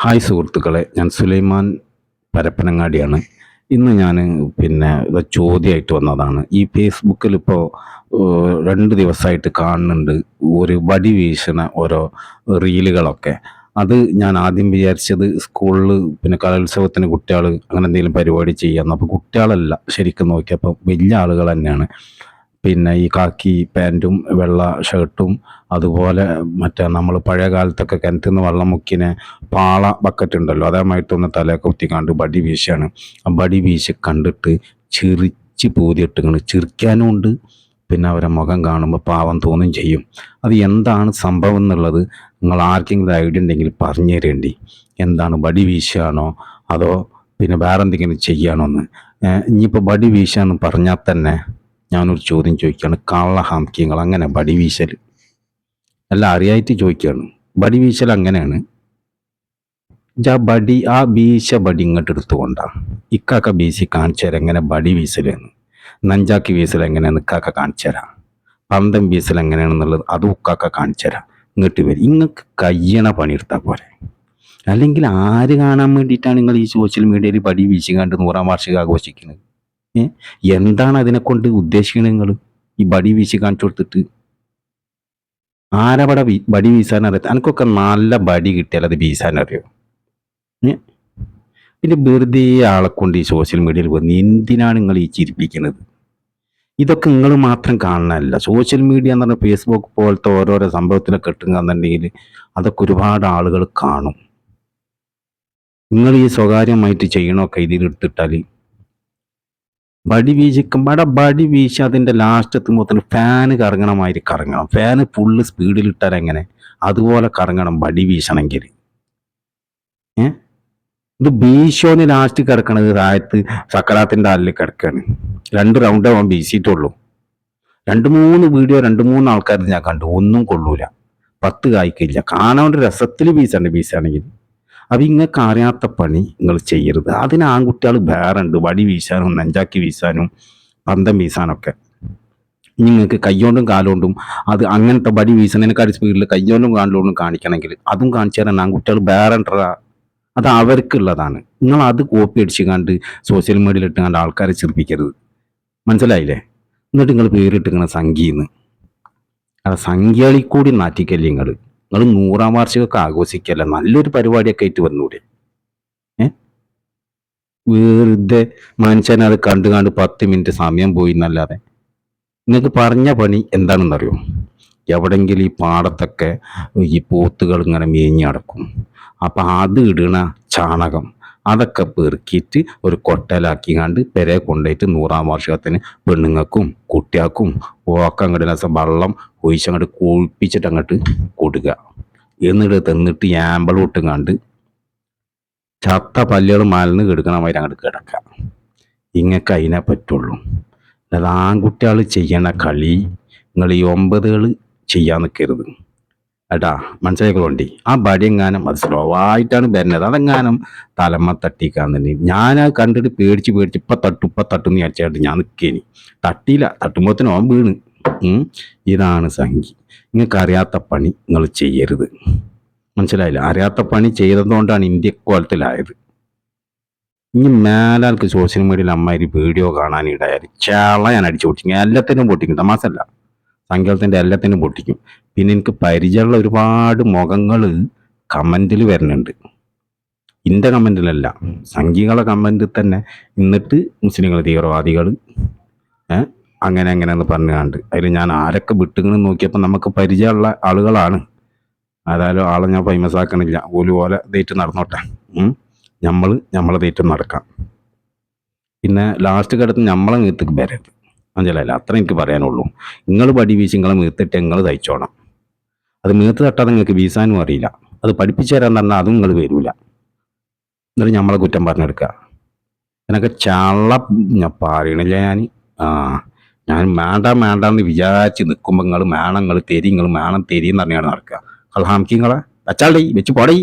Hi സുഹൃത്തുക്കളെ ഞാൻ സുലൈമാൻ പരപ്പനങ്ങാടിയാണ്. ഇന്ന് ഞാൻ പിന്നെ ചോദ്യമായിട്ട് വന്നതാണ്. ഈ ഫേസ്ബുക്കിൽ ഇപ്പോൾ രണ്ട് ദിവസമായിട്ട് കാണുന്നുണ്ട് ഒരു വടി വീശണ ഓരോ റീലുകളൊക്കെ. അത് ഞാൻ ആദ്യം വിചാരിച്ചത് സ്കൂളിൽ പിന്നെ കലോത്സവത്തിന് കുട്ടികൾ അങ്ങനെ എന്തെങ്കിലും പരിപാടി ചെയ്യാമെന്ന് അപ്പോൾ കുട്ടികളല്ല ശരിക്കും നോക്കിയപ്പോൾ വലിയ ആളുകൾ തന്നെയാണ്. പിന്നെ ഈ കാക്കി പാന്റും വെള്ള ഷർട്ടും അതുപോലെ മറ്റേ നമ്മൾ പഴയ കാലത്തൊക്കെ കിണറ്റിൽ നിന്ന് വെള്ളം മുക്കിനെ പാള ബക്കറ്റ് ഉണ്ടല്ലോ അതേമായിട്ടൊന്ന് തലയൊക്കെ കുത്തിക്കാണ്ട് ബടി വീശാണ്. ആ ബടി വീശി കണ്ടിട്ട് ചിറിച്ച് പൂതിയിട്ടിങ്ങനെ ചിരിക്കാനും ഉണ്ട്. പിന്നെ അവരെ മുഖം കാണുമ്പോൾ പാവം തോന്നും ചെയ്യും. അത് എന്താണ് സംഭവം എന്നുള്ളത് നിങ്ങൾ ആർക്കെങ്കിലും ഐഡിയ ഉണ്ടെങ്കിൽ പറഞ്ഞു തരേണ്ടി. എന്താണ് ബടി വീശുകയാണോ അതോ പിന്നെ വേറെ എന്തെങ്കിലും ചെയ്യുകയാണോ എന്ന് ഇനിയിപ്പോൾ ബടി വീശാന്ന് പറഞ്ഞാൽ തന്നെ ഞാനൊരു ചോദ്യം ചോദിക്കുകയാണ്. കള്ള ഹാംക്യങ്ങൾ അങ്ങനെ ബടി അല്ല അറിയായിട്ട് ചോദിക്കുകയാണ്. ബടി വീശൽ അങ്ങനെയാണ്. ജാ ബടി ആ ബീശ ബടി ഇങ്ങോട്ട് എടുത്തുകൊണ്ടാണ് ഇക്കാക്ക ബീശി കാണിച്ചു തരാം എങ്ങനെ ബടി വീശലെന്ന്. നഞ്ചാക്കി വീശൽ എങ്ങനെയാണ് ഇക്കാക്ക കാണിച്ചു തരാം. പന്തം വീശൽ എങ്ങനെയാണെന്നുള്ളത് അതും ഉക്കാക്ക കാണിച്ചു തരാം. ഇങ്ങോട്ട് വരും. ഇങ്ങക്ക് കയ്യണ പണിയെടുത്താൽ പോരെ. അല്ലെങ്കിൽ ആര് കാണാൻ വേണ്ടിയിട്ടാണ് നിങ്ങൾ ഈ സോഷ്യൽ മീഡിയയിൽ ബടി വീശി നൂറാം വാർഷികം ആഘോഷിക്കുന്നത്? എന്താണ് അതിനെ കൊണ്ട് ഉദ്ദേശിക്കുന്നത് നിങ്ങൾ ഈ ബടി വീശി കാണിച്ചു കൊടുത്തിട്ട്. ആരവിടെ ബടി വീശാൻ അറിയാത്ത എനിക്കൊക്കെ നല്ല ബടി കിട്ടിയാൽ അത് വീശാൻ അറിയോ? പിന്നെ വെറുതെ ആളെ കൊണ്ട് ഈ സോഷ്യൽ മീഡിയയിൽ വന്ന് എന്തിനാണ് നിങ്ങൾ ഈ ചിരിപ്പിക്കുന്നത്? ഇതൊക്കെ നിങ്ങൾ മാത്രം കാണണമല്ല സോഷ്യൽ മീഡിയ എന്ന് പറഞ്ഞാൽ ഫേസ്ബുക്ക് പോലത്തെ ഓരോരോ സംഭവത്തിനൊക്കെ ഇട്ടുകയെന്നുണ്ടെങ്കിൽ അതൊക്കെ ഒരുപാട് ആളുകൾ കാണും. നിങ്ങൾ ഈ സ്വകാര്യമായിട്ട് ചെയ്യണമൊക്കെ ഇതിലിട്ടിട്ടാൽ ബടി വീശിക്കും ബട ബഡി വീശി അതിന്റെ ലാസ്റ്റ് എത്തുമ്പോൾ ഫാൻ മാതിരി കറങ്ങണം. ഫാന് ഫുള്ള് സ്പീഡിൽ ഇട്ടാൽ എങ്ങനെ? അതുപോലെ കറങ്ങണം വടി വീശണമെങ്കിൽ. ഏ? ഇത് ബീശോന്ന് ലാസ്റ്റ് കിടക്കണത് താഴത്ത് സക്കറാത്തിന്റെ അല്ലിൽ കിടക്കുകയാണ് രണ്ട് റൗണ്ട് അവൻ വീശിയിട്ടുള്ളൂ. രണ്ട് മൂന്ന് വീഡിയോ രണ്ട് മൂന്ന് ആൾക്കാർ ഞാൻ കണ്ടു. ഒന്നും കൊള്ളൂല. പത്ത് കായ്ക്കില്ല. കാണാൻ രസത്തിൽ വീശണ്ട് വീശാണെങ്കിൽ അപ്പം ഇങ്ങൾക്ക് അറിയാത്ത പണി നിങ്ങൾ ചെയ്യരുത്. അതിന് ആൺകുട്ടികൾ വേറെ ഉണ്ട് വടി വീശാനും നെഞ്ചാക്കി വീശാനും പന്തം വീശാനൊക്കെ. നിങ്ങൾക്ക് കൈകൊണ്ടും കാലുകൊണ്ടും അത് അങ്ങനത്തെ വടി വീശുന്നതിനെക്കാട്ടി സ്പീഡിൽ കൈകൊണ്ടും കാലുകൊണ്ടും കാണിക്കണമെങ്കിൽ അതും കാണിച്ചു തരാൻ ആൺകുട്ടികൾ വേറെ അത് അവർക്കുള്ളതാണ്. നിങ്ങൾ അത് കോപ്പി അടിച്ച് കണ്ട് സോഷ്യൽ മീഡിയയിൽ ഇട്ട് കണ്ട് ആൾക്കാരെ ചിരിപ്പിക്കരുത്. മനസ്സിലായില്ലേ? എന്നിട്ട് നിങ്ങൾ പേരിട്ടിങ്ങനെ സംഖ്യന്ന് അത് സംഖ്യകളിൽ കൂടി നാറ്റിക്കല്ലേ നിങ്ങൾ നിങ്ങൾ നൂറാം വാർഷികമൊക്കെ ആഘോഷിക്കല്ല? നല്ലൊരു പരിപാടിയൊക്കെ ആയിട്ട് വന്നൂടെ. വെറുതെ മനുഷ്യനെ അത് കണ്ടു കണ്ട് പത്ത് മിനിറ്റ് സമയം പോയി എന്നല്ലാതെ. നിങ്ങൾക്ക് പറഞ്ഞ പണി എന്താണെന്നറിയോ? എവിടെങ്കിലും ഈ പാടത്തൊക്കെ ഈ പോത്തുകൾ ഇങ്ങനെ മേഞ്ഞ് നടക്കും. അപ്പം അത് ഇടണ ചാണകം അതൊക്കെ പെറുക്കിയിട്ട് ഒരു കൊട്ടലാക്കി കണ്ട് പെരെ കൊണ്ടുപോയിട്ട് നൂറാം വാർഷികത്തിന് പെണ്ണുങ്ങൾക്കും കുട്ടികൾക്കും ഒക്കെ അങ്ങോട്ട് രസം വെള്ളം ഒഴിച്ചങ്ങോട്ട് കുളിപ്പിച്ചിട്ട് അങ്ങോട്ട് കൊടുക്കുക. എന്നിട്ട് തിന്നിട്ട് ആമ്പളം ഇട്ടും കണ്ട് ചത്ത പല്ലുകൾ മലന്ന് കിടക്കണ മാതിരി അങ്ങോട്ട് കിടക്കുക. ഇങ്ങക്ക് അതിനെ പറ്റുള്ളൂ. അല്ലാതെ ആൺകുട്ടികൾ ചെയ്യണ കളി നിങ്ങൾ ഈ ഒമ്പതുകൾ ചെയ്യാൻ നിൽക്കരുത് ഏട്ടാ മനസ്സിലാക്കലുണ്ട് ആ ബടിയെങ്ങാനും അത് സ്ലോ ആയിട്ടാണ് വരുന്നത്. അതെങ്ങാനും തലമ്മ തട്ടിക്കാന്നുണ്ടെങ്കിൽ ഞാൻ അത് കണ്ടിട്ട് പേടിച്ച് പേടിച്ച് ഇപ്പം തട്ടും ഇപ്പം തട്ടും എന്ന് വിചാരിച്ചായിട്ട് ഞാൻ നിൽക്കേനി തട്ടിയില്ല. തട്ടുമ്പോഴത്തേനും ഓൻ വീണ്. ഇതാണ് സംഖ്യ. നിങ്ങൾക്ക് അറിയാത്ത പണി നിങ്ങൾ ചെയ്യരുത്. മനസ്സിലായില്ല? അറിയാത്ത പണി ചെയ്തതുകൊണ്ടാണ് ഇന്ത്യ കോലത്തിലായത്. ഇനി മേലാൾക്ക് സോഷ്യൽ മീഡിയയിൽ അമ്മാതിരി വീഡിയോ കാണാനിടയാൽ ചേള ഞാൻ അടിച്ചു പൊട്ടിക്കും. എല്ലാത്തിനും പൊട്ടിക്കും. തമാസല്ല സങ്കേതത്തിന്റെ എല്ലാത്തിനും പൊട്ടിക്കും. പിന്നെ എനിക്ക് പരിചയമുള്ള ഒരുപാട് മുഖങ്ങൾ കമന്റിൽ വരുന്നുണ്ട്. എന്റെ കമന്റിലല്ല സംഘികളെ കമന്റിൽ തന്നെ എന്നിട്ട് മുസ്ലിങ്ങൾ തീവ്രവാദികൾ അങ്ങനെ അങ്ങനെ എന്ന് പറഞ്ഞുകൊണ്ട്. അതിൽ ഞാൻ ആരൊക്കെ വിട്ടുകണെന്ന് നോക്കിയപ്പോൾ നമുക്ക് പരിചയമുള്ള ആളുകളാണ്. അതായാലും ആളെ ഞാൻ ഫേമസ് ആക്കണില്ല. ഓൽ പോലെ തേറ്റ് നടന്നോട്ടെ. നമ്മൾ നമ്മളെ തേറ്റ് നടക്കാം. പിന്നെ ലാസ്റ്റ് കിടത്ത് നമ്മളെ മീത്തേക്ക് വരരുത്. മനസ്സിലായില്ല അത്ര എനിക്ക് പറയാനുള്ളൂ. നിങ്ങൾ പടി വീശി നിങ്ങളെ മീത്തിട്ട് നിങ്ങൾ തയ്ച്ചോണം. അത് മീത്ത് തട്ടാതെ നിങ്ങൾക്ക് വീശാനും അറിയില്ല. അത് പഠിപ്പിച്ചു തരാൻ പറഞ്ഞാൽ അതും നിങ്ങൾ വരില്ല എന്നിട്ട് നമ്മളെ കുറ്റം പറഞ്ഞെടുക്കുക എന്നൊക്കെ ചള്ള ഞാൻ പറയണില്ല ഞാൻ ആ ഞാൻ വേണ്ട വേണ്ട എന്ന് വിചാരിച്ച് നിൽക്കുമ്പോൾ നിങ്ങൾ വേണം നിങ്ങൾ തെരി നിങ്ങൾ വേണം തെരി എന്ന് പറഞ്ഞാണ് നടക്കുക കൾഹാമിക്ക് നിങ്ങളെ വെച്ചാളി വെച്ച് പോടേ.